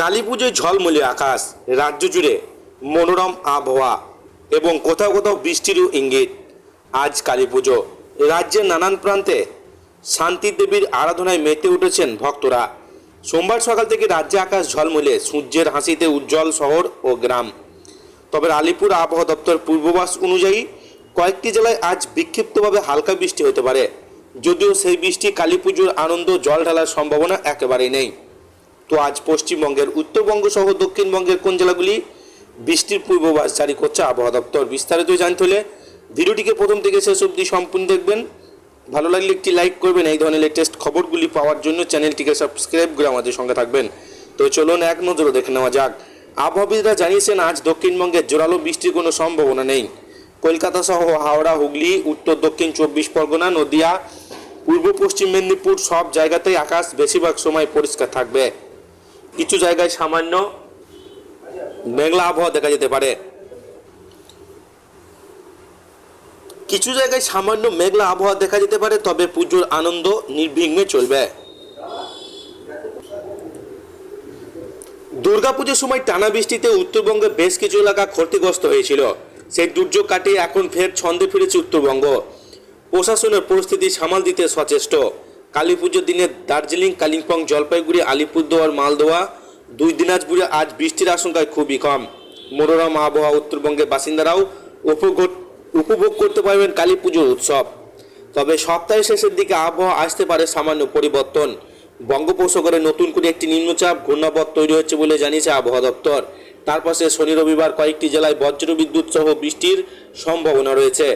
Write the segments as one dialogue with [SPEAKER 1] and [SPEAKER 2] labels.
[SPEAKER 1] কালী পুজোয় ঝলমলে আকাশ, রাজ্য জুড়ে মনোরম আবহাওয়া এবং কোথাও কোথাও বৃষ্টিরও ইঙ্গিত। আজ কালী পুজো। রাজ্যের নানান প্রান্তে শান্তি দেবীর আরাধনায় মেতে উঠেছেন ভক্তরা। সোমবার সকাল থেকে রাজ্যে আকাশ ঝলমলে, সূর্যের হাসিতে উজ্জ্বল শহর ও গ্রাম। তবে আলিপুর আবহাওয়া দপ্তর পূর্ববাস অনুযায়ী কয়েকটি জেলায় আজ বিক্ষিপ্তভাবে হালকা বৃষ্টি হতে পারে। যদিও সেই বৃষ্টি কালী পুজোর আনন্দ জল ঢালার সম্ভাবনা একেবারেই নেই। তো আজ পশ্চিমবঙ্গের উত্তরবঙ্গ সহ দক্ষিণবঙ্গের কোন জেলাগুলি বৃষ্টির পূর্বাভাস জারি করছে আবহাওয়া দপ্তর বিস্তারিত জানতে হলে ভিডিওটিকে প্রথম থেকে শেষ অবধি সম্পূর্ণ দেখবেন। ভালো লাগলে একটি লাইক করবেন, এই ধরনের লেটেস্ট খবরগুলি পাওয়ার জন্য চ্যানেলটিকে সাবস্ক্রাইব করে আমাদের সঙ্গে থাকবেন। তো চলুন এক নজরে দেখে নেওয়া যাক। আবহাওয়াবিদরা জানিয়েছেন, আজ দক্ষিণবঙ্গে জোরালো বৃষ্টির কোনো সম্ভাবনা নেই। কলকাতা সহ হাওড়া, হুগলি, উত্তর, দক্ষিণ চব্বিশ পরগনা, নদিয়া, পূর্ব পশ্চিম মেদিনীপুর সব জায়গাতেই আকাশ বেশিরভাগ সময় পরিষ্কার থাকবে। কিছু জায়গায় সামান্য মেঘলা আবহাওয়া দেখা যেতে পারে। কিছু জায়গায় সামান্য মেঘলা আবহাওয়া দেখা যেতে পারে, তবে পুজোর আনন্দ নির্বিঘ্নে চলবে। দুর্গাপুজোর সময় টানা বৃষ্টিতে উত্তরবঙ্গে বেশ কিছু এলাকা ক্ষতিগ্রস্ত হয়েছিল। সেই দুর্যোগ কাটিয়ে এখন ফের ছন্দে ফিরেছে উত্তরবঙ্গ। প্রশাসনের পরিস্থিতি সামাল দিতে সচেষ্ট। কালী পুজোর দিনে দার্জিলিং, কালিম্পং, জলপাইগুড়ি, আলিপুরদুয়ার, মালদোয়া, দুই দিনাজপুরে আজ বৃষ্টির আশঙ্কায় খুবই কম। মনোরম আবহাওয়া উত্তরবঙ্গের বাসিন্দারাও উপভোগ উপভোগ করতে পারবেন কালী পুজোর উৎসব। তবে সপ্তাহের শেষের দিকে আবহাওয়া আসতে পারে সামান্য পরিবর্তন। বঙ্গোপসাগরে নতুন করে একটি নিম্নচাপ ঘূর্ণাবর্ত তৈরি হচ্ছে বলে জানিয়েছে আবহাওয়া দপ্তর। তার পাশে শনি, রবিবার কয়েকটি জেলায় বজ্র বিদ্যুৎ সহ বৃষ্টির সম্ভাবনা রয়েছে।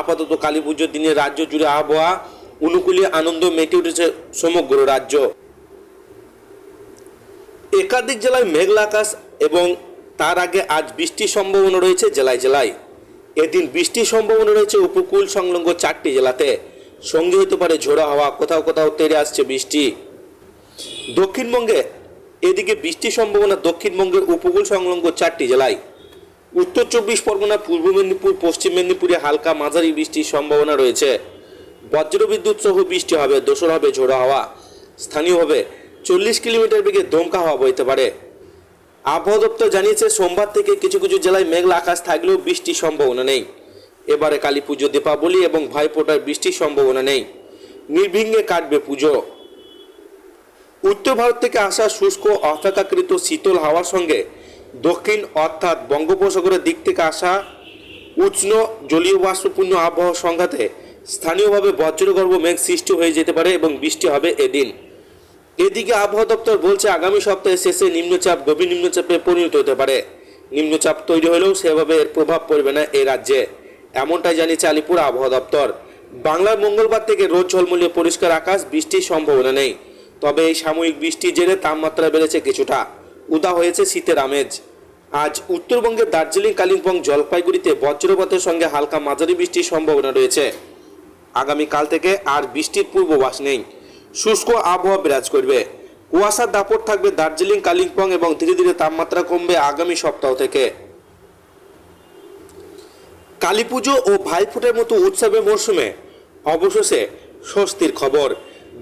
[SPEAKER 1] আপাতত কালী পুজোর দিনে রাজ্য জুড়ে আবহাওয়া অনুকূলে আনন্দ মেতে উঠেছে সমগ্র রাজ্য। একাধিক জেলায় মেঘলা আকাশ এবং তার আগে আজ বৃষ্টির সম্ভাবনা রয়েছে জেলায় জেলায়। এদিন বৃষ্টির সম্ভাবনা রয়েছে উপকূল সংলগ্ন চারটি জেলাতে। সঙ্গে হতে পারে ঝোড়ো হাওয়া, কোথাও কোথাও তেরে আসছে বৃষ্টি। দক্ষিণবঙ্গে এদিকে বৃষ্টির সম্ভাবনা দক্ষিণবঙ্গের উপকূল সংলগ্ন চারটি জেলায়। উত্তর চব্বিশ পরগনা, পূর্ব মেদিনীপুর, পশ্চিম মেদিনীপুরে হালকা মাঝারি বৃষ্টির সম্ভাবনা রয়েছে। বজ্রবিদ্যুৎ সহ বৃষ্টি হবে, দোসর হবে, ঝোড়ো হাওয়া। স্থানীয়ভাবে চল্লিশ কিলোমিটার বেগে দমকা হাওয়া বইতে পারে। আবহাওয়া দপ্তর জানিয়েছে, সোমবার থেকে কিছু কিছু জেলায় মেঘলা আকাশ থাকলেও বৃষ্টির সম্ভাবনা নেই। এবারে কালী পুজো দীপাবলি এবং ভাইফোঁটার বৃষ্টির সম্ভাবনা নেই। নির্বিঘ্নে কাটবে পুজো। উত্তর ভারত থেকে আসা শুষ্ক অপেক্ষাকৃত শীতল হাওয়ার সঙ্গে দক্ষিণ অর্থাৎ বঙ্গোপসাগরের দিক থেকে আসা উষ্ণ জলীয় বাষ্পপূর্ণ আবহাওয়ার সংঘাতে স্থানীয়ভাবে বজ্রগর্ভ মেঘ সৃষ্টি হয়ে যেতে পারে এবং বৃষ্টি হবে এদিন। এদিকে আবহাওয়া দপ্তর বলছে আগামী সপ্তাহের শেষে নিম্নচাপ, গভীর নিম্নচাপে পরিণত হতে পারে। নিম্নচাপ তৈরি হলেও সেভাবে এর প্রভাব পড়বে না এই রাজ্যে। এমনটাই জানিয়েছে আলিপুর আবহাওয়া দপ্তর। বাংলার মঙ্গলবার থেকে রোজ ঝলমলিয়ে পরিষ্কার আকাশ, বৃষ্টির সম্ভাবনা নেই। তবে এই সাময়িক বৃষ্টির জেরে তাপমাত্রা বেড়েছে কিছুটা। উদা হয়েছে শীতের আমেজ। আজ উত্তরবঙ্গের দার্জিলিং, কালিম্পং, জলপাইগুড়িতে বজ্রপাতের সঙ্গে হালকা মাঝারি বৃষ্টির সম্ভাবনা রয়েছে। আগামীকাল থেকে আর বৃষ্টির পূর্বাভাস নেই। শুষ্ক আবহাওয়া বিরাজ করবে। কুয়াশার দাপট থাকবে দার্জিলিং, কালিম্পং এবং ধীরে ধীরে তাপমাত্রা কমবে আগামী সপ্তাহ থেকে। কালী পুজো ও ভাইফোঁটার মতো উৎসবের মরশুমে অবশেষে স্বস্তির খবর।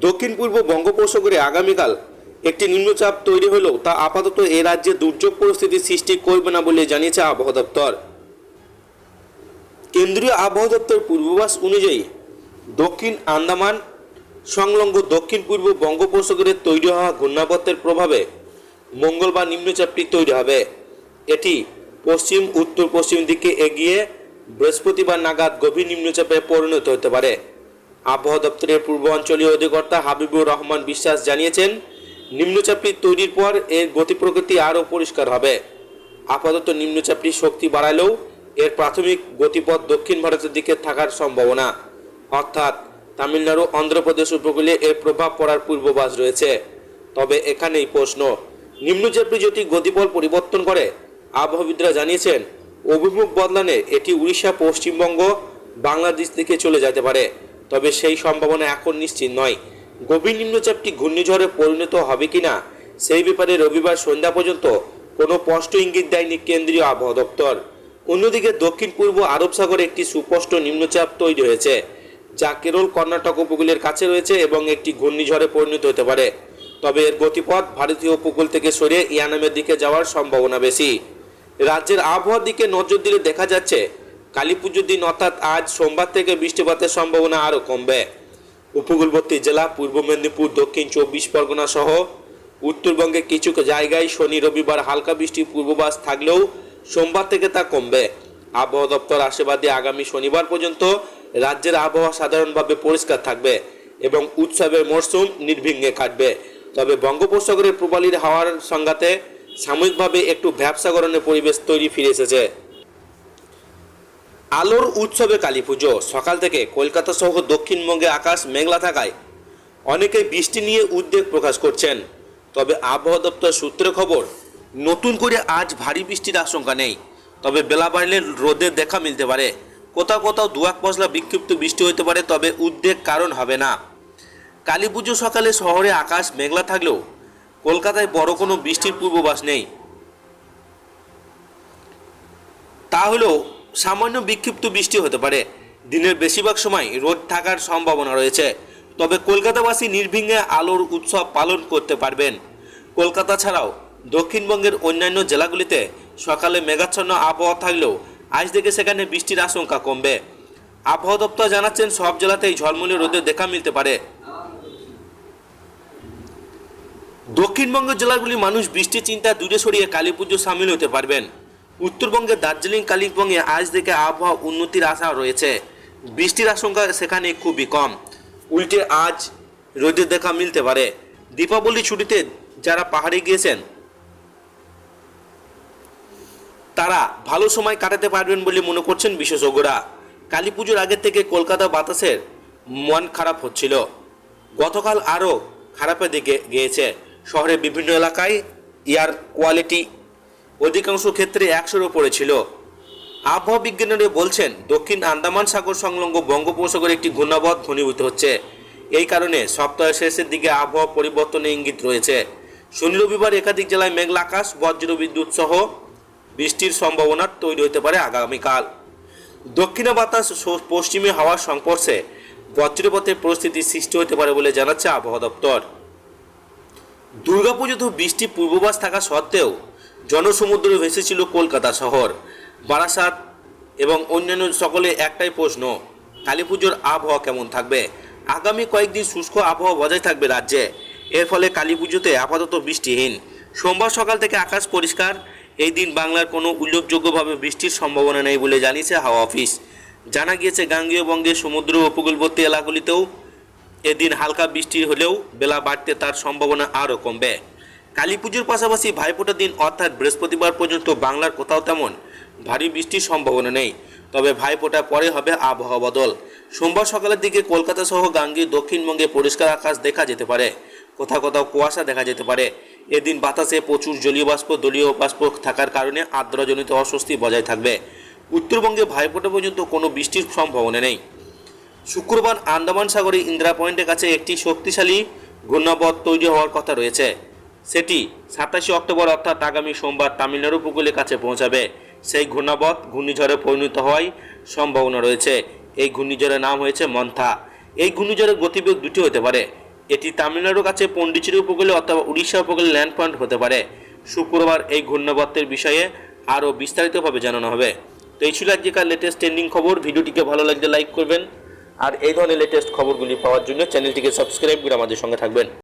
[SPEAKER 1] দক্ষিণ পূর্ব বঙ্গোপসাগরে আগামীকাল একটি নিম্নচাপ তৈরি হলেও তা আপাতত এ রাজ্যে দুর্যোগ পরিস্থিতি সৃষ্টি করবে না বলে জানিয়েছে আবহাওয়া দপ্তর। কেন্দ্রীয় আবহাওয়া দপ্তর পূর্বাভাস অনুযায়ী দক্ষিণ আন্দামান, সংলগ্ন দক্ষিণ পূর্ব বঙ্গোপসাগরে তৈরি হওয়া ঘূর্ণাবর্তের প্রভাবে মঙ্গলবার নিম্নচাপটি তৈরি হবে। এটি পশ্চিম উত্তর পশ্চিম দিকে এগিয়ে বৃহস্পতিবার নাগাদ গভীর নিম্নচাপে পরিণত হতে পারে। আবহাওয়া দপ্তরের পূর্বাঞ্চলীয় অধিকর্তা হাবিবুর রহমান বিশ্বাস জানিয়েছেন, নিম্নচাপটি তৈরির পর এর গতি প্রকৃতি আরও পরিষ্কার হবে। আপাতত নিম্নচাপটি শক্তি বাড়ালেও এর প্রাথমিক গতিপথ দক্ষিণ ভারতের দিকে থাকার সম্ভাবনা। অর্থাৎ তামিলনাড়ু, অন্ধ্রপ্রদেশ উপকূলে এর প্রভাব পড়ার পূর্বাভাস রয়েছে। তবে এখানেই প্রশ্ন নিম্নচাপটি যদি গতিপথ পরিবর্তন করে আবহাওয়াবিদরা জানিয়েছেন, অভিমুখ বদলানে এটি উড়িষ্যা, পশ্চিমবঙ্গ, বাংলাদেশ থেকে চলে যেতে পারে। তবে সেই সম্ভাবনা এখন নিশ্চিত নয়। গভীর নিম্নচাপটি ঘূর্ণিঝড়ে পরিণত হবে কিনা, সেই ব্যাপারে রবিবার সন্ধ্যা পর্যন্ত কোনো স্পষ্ট ইঙ্গিত দেয়নি কেন্দ্রীয় আবহাওয়া দপ্তর। অন্যদিকে দক্ষিণ পূর্ব আরব সাগরে একটি সুস্পষ্ট নিম্নচাপ তৈরি হয়েছে। যা কেরল কর্ণাটক উপকূলের কাছে রয়েছে এবং একটি ঘূর্ণিঝড়ে পরিণত হতে পারে। তবে এর গতিপথ ভারতীয় উপকূল থেকে সরে ইয়ানামের দিকে যাওয়ার সম্ভাবনা বেশি। রাজ্যের আবহাওয়ার দিকে নজর দিলে দেখা যাচ্ছে কালী পুজোর দিন অর্থাৎ আজ সোমবার থেকে বৃষ্টিপাতের সম্ভাবনা আরও কমবে। উপকূলবর্তী জেলা, পূর্ব মেদিনীপুর, দক্ষিণ চব্বিশ পরগনা সহ উত্তরবঙ্গে কিছু জায়গায় শনি, রবিবার হালকা বৃষ্টির পূর্বাভাস থাকলেও সোমবার থেকে তা কমবে। আবহাওয়া দপ্তর আশাবাদী আগামী শনিবার পর্যন্ত রাজ্যের আবহাওয়া সাধারণভাবে পরিষ্কার থাকবে এবং উৎসবের মরশুম নির্বিঘ্নে কাটবে। তবে বঙ্গোপসাগরের প্রবালীর হাওয়ার সংঘাতে সাময়িকভাবে একটু ব্যবসা গরণের পরিবেশ তৈরি ফিরে এসেছে। আলোর উৎসবে কালী পুজো। সকাল থেকে কলকাতা সহ দক্ষিণবঙ্গে আকাশ মেঘলা থাকায় অনেকে বৃষ্টি নিয়ে উদ্বেগ প্রকাশ করছেন। তবে আবহাওয়া দপ্তর সূত্রে খবর, নতুন করে আজ ভারী বৃষ্টির আশঙ্কা নেই। তবে বেলা বাড়লে রোদের দেখা মিলতে পারে। কোথাও কোথাও দুয়াক পশলা বিক্ষিপ্ত বৃষ্টি হতে পারে, তবে উদ্বেগ কারণ হবে না। কালী পুজো সকালে শহরে আকাশ মেঘলা থাকলেও কলকাতায় বড় কোনো বৃষ্টির পূর্বাভাস নেই। তা হলেও সামান্য বিক্ষিপ্ত বৃষ্টি হতে পারে। দিনের বেশিরভাগ সময় রোদ থাকার সম্ভাবনা রয়েছে, তবে কলকাতাবাসী নির্বিঘ্নে আলোর উৎসব পালন করতে পারবেন। কলকাতা ছাড়াও দক্ষিণবঙ্গের অন্যান্য জেলাগুলিতে সকালে মেঘাচ্ছন্ন আবহাওয়া থাকলেও আজ থেকে সেখানে বৃষ্টির আশঙ্কা কমবে। আবহাওয়া দপ্তর জানাচ্ছেন, সব জেলাতেই ঝলমলে রোদের দেখা মিলতে পারে। দক্ষিণবঙ্গের জেলাগুলি মানুষ বৃষ্টি চিন্তা দূরে সরিয়ে কালী পুজো সামিল হতে পারবেন। উত্তরবঙ্গের দার্জিলিং, কালিম্পংয়ে আজ থেকে আবহাওয়া উন্নতির আশা রয়েছে। বৃষ্টির আশঙ্কা সেখানে খুবই কম। উল্টে আজ রোদের দেখা মিলতে পারে। দীপাবলি ছুটিতে যারা পাহাড়ে গিয়েছেন তারা ভালো সময় কাটাতে পারবেন বলে মনে করছেন বিশেষজ্ঞরা। কালী পুজোর আগে থেকে কলকাতা বাতাসের মন খারাপ হচ্ছিল। গতকাল আরও খারাপের দিকে গিয়েছে। শহরের বিভিন্ন এলাকায় এয়ার কোয়ালিটি অধিকাংশ ক্ষেত্রে একশোর ওপরে ছিল আবহাওয়া বিজ্ঞানীরা বলছেন, দক্ষিণ আন্দামান সাগর সংলগ্ন বঙ্গোপসাগরে একটি ঘূর্ণাবধ ঘনীভূত হচ্ছে। এই কারণে সপ্তাহের শেষের দিকে আবহাওয়া পরিবর্তনের ইঙ্গিত রয়েছে। শনি রবিবার একাধিক জেলায় মেঘলা আকাশ বজ্র বিদ্যুৎ সহ বৃষ্টির সম্ভাবনা তৈরি হতে পারে আগামীকাল। দক্ষিণে বাতাস পশ্চিমে হাওয়ার সংস্পর্শে বজ্রপথের পরিস্থিতি সৃষ্টি হতে পারে বলে জানাচ্ছে আবহাওয়া দপ্তর। দুর্গাপুজোতে বৃষ্টি পূর্বাভাস থাকা সত্ত্বেও জনসমুদ্রে ভেসেছিল কলকাতা শহর। বারাসাত এবং অন্যান্য সকলে একটাই প্রশ্ন কালী পুজোর আবহাওয়া কেমন থাকবে? আগামী কয়েকদিন শুষ্ক আবহাওয়া বজায় থাকবে রাজ্যে। এর ফলে কালী পুজোতে আপাতত বৃষ্টিহীন। সোমবার সকাল থেকে আকাশ পরিষ্কার এই দিন বাংলার কোনো উল্লেখযোগ্যভাবে বৃষ্টির সম্ভাবনা নেই বলে জানিয়েছে হাওয়া অফিস। জানা গিয়েছে, গাঙ্গীয় বঙ্গের সমুদ্র উপকূলবর্তী এলাকাগুলিতেও এদিন হালকা বৃষ্টি হলেও বেলা বাড়তে তার সম্ভাবনা আরও কমবে। কালী পুজোর পাশাপাশি ভাইফোঁটার দিন অর্থাৎ বৃহস্পতিবার পর্যন্ত বাংলার কোথাও তেমন ভারী বৃষ্টির সম্ভাবনা নেই। তবে ভাইফোঁটার পরে হবে আবহাওয়া বদল। সোমবার সকালের দিকে কলকাতা সহ গাঙ্গীর দক্ষিণবঙ্গে পরিষ্কার আকাশ দেখা যেতে পারে। কোথাও কোথাও কুয়াশা দেখা যেতে পারে। এদিন বাতাসে প্রচুর জলীয় বাষ্প, দলীয় বাষ্প থাকার কারণে আর্দ্রজনিত অস্বস্তি বজায় থাকবে। উত্তরবঙ্গে ভাইফোঁটা পর্যন্ত কোনো বৃষ্টির সম্ভাবনা নেই। শুক্রবার আন্দামান সাগরে ইন্দিরা পয়েন্টের কাছে একটি শক্তিশালী ঘূর্ণাবধ তৈরি হওয়ার কথা রয়েছে। সেটি সাতাশে অক্টোবর অর্থাৎ আগামী সোমবার তামিলনাড়ু উপকূলের কাছে পৌঁছাবে। সেই ঘূর্ণাবধ ঘূর্ণিঝড়ে পরিণত হওয়ার সম্ভাবনা রয়েছে। এই ঘূর্ণিঝড়ের নাম হয়েছে মন্থা। এই ঘূর্ণিঝড়ের গতিবেগ দুটি হতে পারে। এটি তামিলনাড়ুর কাছে পন্ডিচেরি উপকূলে অথবা উড়িষ্যা উপকূলে ল্যান্ড পয়েন্ট হতে পারে। শুক্রবার এই ঘূর্ণাবর্তের বিষয়ে আরও বিস্তারিতভাবে জানানো হবে। তো এই ছিল আজকেকার লেটেস্ট ট্রেন্ডিং খবর। ভিডিওটিকে ভালো লাগলে লাইক করবেন। আর এই ধরনের লেটেস্ট খবরগুলি পাওয়ার জন্য চ্যানেলটিকে সাবস্ক্রাইব করে আমাদের সঙ্গে থাকবেন।